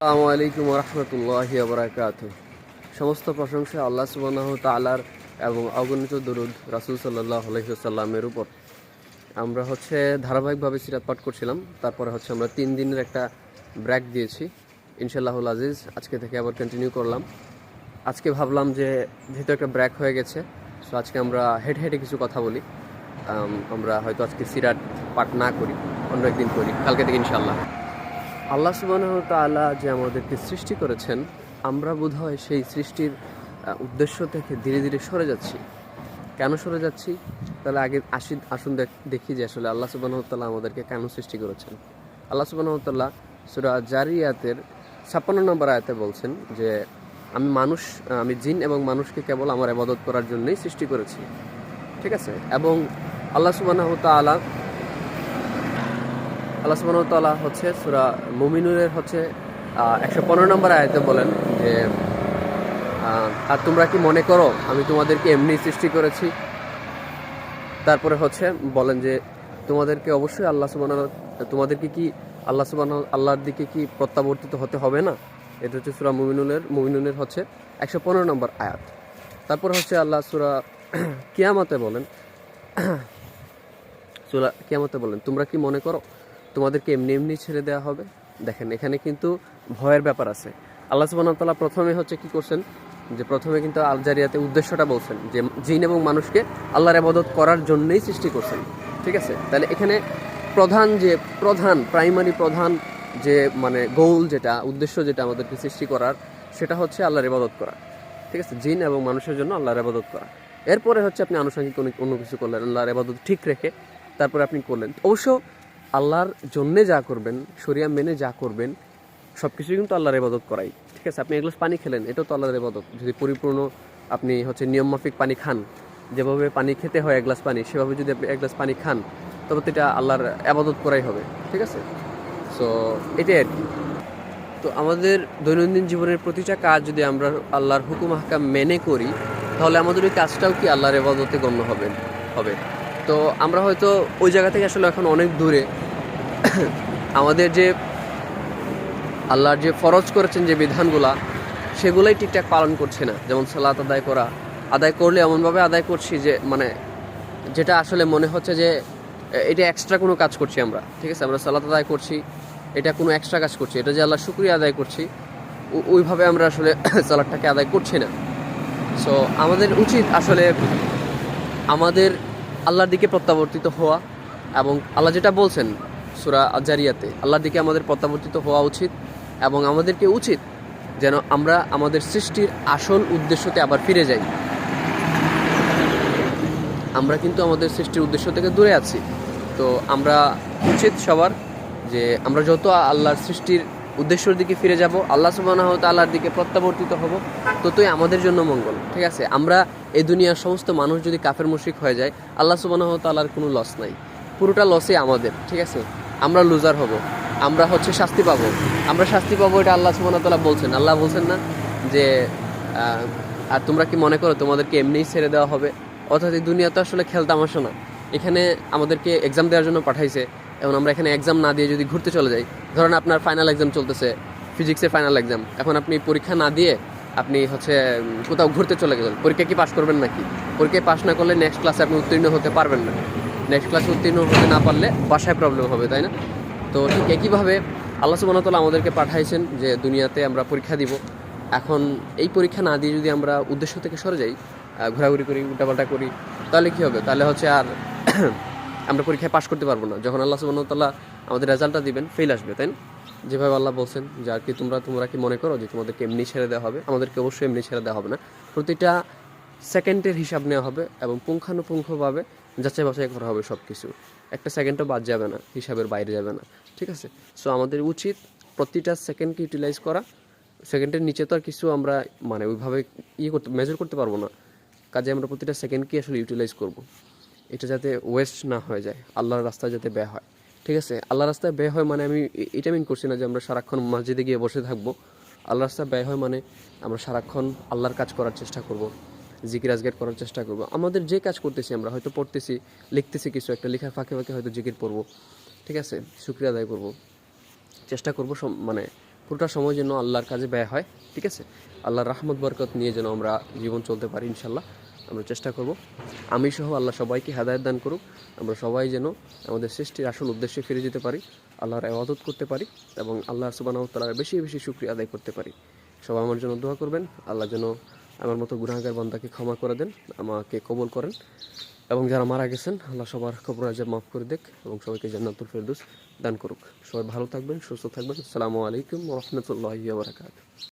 আসসালামু আলাইকুম রহমতুল্লাহ বরাকাত সমস্ত প্রশংসা আল্লাহ সুবাহ তালার এবং অগণিত দরুদ রাসুল সাল্লাহ আলহিসাল্লামের উপর। আমরা হচ্ছে ধারাবাহিকভাবে সিরাত পাঠ করছিলাম, তারপরে হচ্ছে আমরা তিন দিনের একটা ব্রেক দিয়েছি। ইনশাল্লাহুল আজিজ, আজকে থেকে আবার কন্টিনিউ করলাম। আজকে ভাবলাম যে যেহেতু একটা ব্রেক হয়ে গেছে সো আজকে আমরা হেঁটে হেঁটে কিছু কথা বলি। আমরা হয়তো আজকে সিরাত পাঠ না করি, অন্য একদিন করি, কালকে থেকে ইনশাল্লাহ আল্লাহ সুবাহ তাআলা যে আমাদেরকে সৃষ্টি করেছেন, আমরা বোধহয় সেই সৃষ্টির উদ্দেশ্য থেকে ধীরে ধীরে সরে যাচ্ছি। কেন সরে যাচ্ছি? তাহলে আগে আসি, আসুন দেখ- যে আসলে আল্লাহ সুবাহ তাল্লাহ আমাদেরকে কেন সৃষ্টি করেছেন। আল্লাহ সুবাহ তাল্লাহ সুরা জারিয়াতের ছাপ্পান্ন নম্বর আয়াতে বলছেন যে, আমি মানুষ, আমি জিন এবং মানুষকে কেবল আমার আবাদত করার জন্যই সৃষ্টি করেছি। ঠিক আছে? এবং আল্লাহ সুবাহ তাআলা আল্লাহ তাআলা হচ্ছে সূরা মুমিনুরের হচ্ছে একশো পনেরো নম্বর আয়াতে বলেন যে আর তোমরা কি মনে করো, আমি তোমাদেরকে এমনি সৃষ্টি করেছি? তারপরে হচ্ছে বলেন যে, তোমাদেরকে অবশ্যই আল্লাহ সুবহানাহু তোমাদেরকে কি আল্লাহ সুবহানাহু, আল্লাহর দিকে কি প্রত্যাবর্তিত হতে হবে না? এটা হচ্ছে সূরা মুমিনুলের মুমিনুনের হচ্ছে একশো পনেরো নম্বর আয়াত। তারপরে হচ্ছে আল্লাহ সূরা কিয়ামতে বলেন চুলা কেমতে বলেন, তোমরা কি মনে করো তোমাদেরকে এমনি এমনি ছেড়ে দেওয়া হবে? দেখেন, এখানে কিন্তু ভয়ের ব্যাপার আছে। আল্লাহ সুবাহ তাআলা প্রথমে হচ্ছে কি করছেন? যে প্রথমে কিন্তু আলজারিয়াতে উদ্দেশ্যটা বলছেন যে জিন এবং মানুষকে আল্লাহর আবাদত করার জন্যই সৃষ্টি করছেন। ঠিক আছে? তাহলে এখানে প্রধান যে প্রধান, প্রাইমারি প্রধান যে মানে গোল যেটা, উদ্দেশ্য যেটা আমাদেরকে সৃষ্টি করার, সেটা হচ্ছে আল্লাহর ইবাদত করা। ঠিক আছে? জিন এবং মানুষের জন্য আল্লাহর আবাদত করা। এরপরে হচ্ছে আপনি আনুষঙ্গিক অন্য কিছু করলেন, আল্লাহর আবাদত ঠিক রেখে তারপরে আপনি করলেন। অবশ্য আল্লাহর জন্যে যা করবেন, শরিয়া মেনে যা করবেন সব কিছুই কিন্তু আল্লাহর ইবাদত করাই। ঠিক আছে? আপনি এক গ্লাস পানি খেলেন, এটাও তো আল্লাহর ইবাদত। যদি পরিপূর্ণ আপনি হচ্ছে নিয়ম মাফিক পানি খান, যেভাবে পানি খেতে হয় এক গ্লাস পানি, সেভাবে যদি আপনি এক গ্লাস পানি খান, তবে তো এটা আল্লাহর আবাদত করাই হবে। ঠিক আছে? সো এটাই আর কি। তো আমাদের দৈনন্দিন জীবনের প্রতিটা কাজ যদি আমরা আল্লাহর হুকুম হাকাম মেনে করি, তাহলে আমাদের ওই কাজটাও কি আল্লাহর এবাদতে গণ্য হবে? হবে। তো আমরা হয়তো ওই জায়গা থেকে আসলে এখন অনেক দূরে আমাদের যে আল্লাহর যে ফরজ করেছেন যে বিধানগুলা, সেগুলোই ঠিকঠাক পালন করছে না। যেমন সালাত আদায় করা। আদায় করলে এমনভাবে আদায় করছি যে মানে যেটা আসলে মনে হচ্ছে যে, এটা এক্সট্রা কোনো কাজ করছি আমরা। ঠিক আছে? আমরা সালাত আদায় করছি, এটা কোনো এক্সট্রা কাজ করছি। এটা যে আল্লাহ শুক্রিয়া আদায় করছি ওইভাবে আমরা আসলে সালাদটাকে আদায় করছি না। সো আমাদের উচিত আসলে আমাদের আল্লাহর দিকে প্রত্যাবর্তিত হওয়া এবং আল্লাহ যেটা বলছেন সুরা আজারিয়াতে আল্লাহ দিকে আমাদের প্রত্যাবর্তিত হওয়া উচিত এবং আমাদেরকে উচিত যেন আমরা আমাদের সৃষ্টির আসল উদ্দেশ্যতে আবার ফিরে যাই। আমরা কিন্তু আমাদের সৃষ্টির উদ্দেশ্য থেকে দূরে আছি। তো আমরা উচিত সবার যে আমরা যত আল্লাহর সৃষ্টির উদ্দেশ্যের দিকে ফিরে যাব, আল্লাহ সুবাহ আল্লাহর দিকে প্রত্যাবর্তিত হব, ততই আমাদের জন্য মঙ্গল, ঠিক আছে? আমরা এই দুনিয়ার সমস্ত মানুষ যদি কাফের মুশিক হয়ে যায়, আল্লাহ সুবাহ তাল্লাহর কোনো লস নাই। পুরোটা লসই আমাদের, ঠিক আছে? আমরা লুজার হব। আমরা হচ্ছে শাস্তি পাবো। আমরা শাস্তি পাবো এটা আল্লাহ তাল্লাহ বলছেন। আল্লাহ বলছেন না যে আর তোমরা কি মনে করো তোমাদেরকে এমনিই ছেড়ে দেওয়া হবে? অর্থাৎ এই দুনিয়া তো আসলে খেলতামাশা না। এখানে আমাদেরকে এক্সাম দেওয়ার জন্য পাঠাইছে। এবং আমরা এখানে এক্সাম না দিয়ে যদি ঘুরতে চলে যাই, ধরেন আপনার ফাইনাল এক্সাম চলতেছে ফিজিক্সের ফাইনাল এক্সাম এখন আপনি পরীক্ষা না দিয়ে আপনি হচ্ছে কোথাও ঘুরতে চলে গেলেন। পরীক্ষা কি পাশ করবেন নাকি? পরীক্ষায় পাশ না করলে নেক্সট ক্লাসে আপনি উত্তীর্ণ হতে পারবেন না। নেক্সট ক্লাসে উত্তীর্ণ হতে না পারলে বাসায় প্রবলেম হবে, তাই না? তো ঠিক একইভাবে আল্লাহ সুবাহতলা আমাদেরকে পাঠাইছেন যে দুনিয়াতে আমরা পরীক্ষা দিব। এখন এই পরীক্ষা না দিয়ে যদি আমরা উদ্দেশ্য থেকে সরে যাই ঘোরাঘুরি করি, উল্টাপাল্টা করি, তাহলে কি হবে? তাহলে হচ্ছে আর আমরা পরীক্ষায় পাশ করতে পারব না। যখন আল্লাহ সুবাহ তাল্লাহ আমাদের রেজাল্টটা দিবেন ফেল আসবে, তাই না? যেভাবে আল্লাহ বলছেন, যে আর কি তোমরা তোমরা কি মনে করো যে তোমাদেরকে এমনি ছেড়ে দেওয়া হবে? আমাদেরকে অবশ্যই এমনি ছেড়ে দেওয়া হবে না। প্রতিটা সেকেন্ডের হিসাব নেওয়া হবে এবং পুঙ্খানুপুঙ্খভাবে যাচাই বাছাই করা হবে সব কিছু একটা সেকেন্ডও বাদ যাবে না, হিসাবের বাইরে যাবে না, ঠিক আছে? সো আমাদের উচিত প্রতিটা সেকেন্ডকে ইউটিলাইজ করা। সেকেন্ডের নিচে তো আর কিছু আমরা মানে ওইভাবে ইয়ে করতে মেজার করতে পারব না। কাজে আমরা প্রতিটা সেকেন্ডকে আসলে ইউটিলাইজ করব। এটা যাতে ওয়েস্ট না হয়ে যায়, আল্লাহর রাস্তায় যাতে ব্যয় হয়, ঠিক আছে? আল্লাহর রাস্তায় ব্যয় হয় মানে আমি এটা মিন করছি না যে আমরা সারাক্ষণ মসজিদে গিয়ে বসে থাকব। আল্লাহর রাস্তায় ব্যয় হয় মানে আমরা সারাক্ষণ আল্লাহর কাজ করার চেষ্টা করব। জিকির আজগার করার চেষ্টা করব। আমাদের যে কাজ করতেছি আমরা, হয়তো পড়তেছি, লিখতেছি কিছু, একটা লেখার ফাঁকে ফাঁকে হয়তো জিকির পড়ব। ঠিক আছে? শুক্রিয়া আদায় করব। চেষ্টা করব মানে পুরোটা সময় যেন আল্লাহর কাজে ব্যয় হয়, ঠিক আছে? আল্লাহর রাহমত, বরকত নিয়ে যেন আমরা জীবন চলতে পারি, ইনশাল্লাহ। আমরা চেষ্টা করব। আমি সহ আল্লাহ সবাইকে হেদায়ত দান করুক। আমরা সবাই যেন আমাদের সৃষ্টির আসল উদ্দেশ্যে ফিরে যেতে পারি, আল্লাহর আবাদত করতে পারি এবং আল্লাহ সুবাহ তালার বেশি বেশি শুক্রিয়া আদায় করতে পারি। সবাই আমার জন্য দোয়া করবেন। আল্লাহ যেন আমার মতো গুনাহগার বান্দাকে ক্ষমা করে দেন, আমাকে কবল করেন। এবং যারা মারা গেছেন, আল্লাহ সবার খবর আজ মাফ করে দেখ এবং সবাইকে জান্নাতুল ফেরদুস দান করুক। সবাই ভালো থাকবেন, সুস্থ থাকবেন। আসসালামু আলাইকুম রহমতুল্লাহ বারাকাত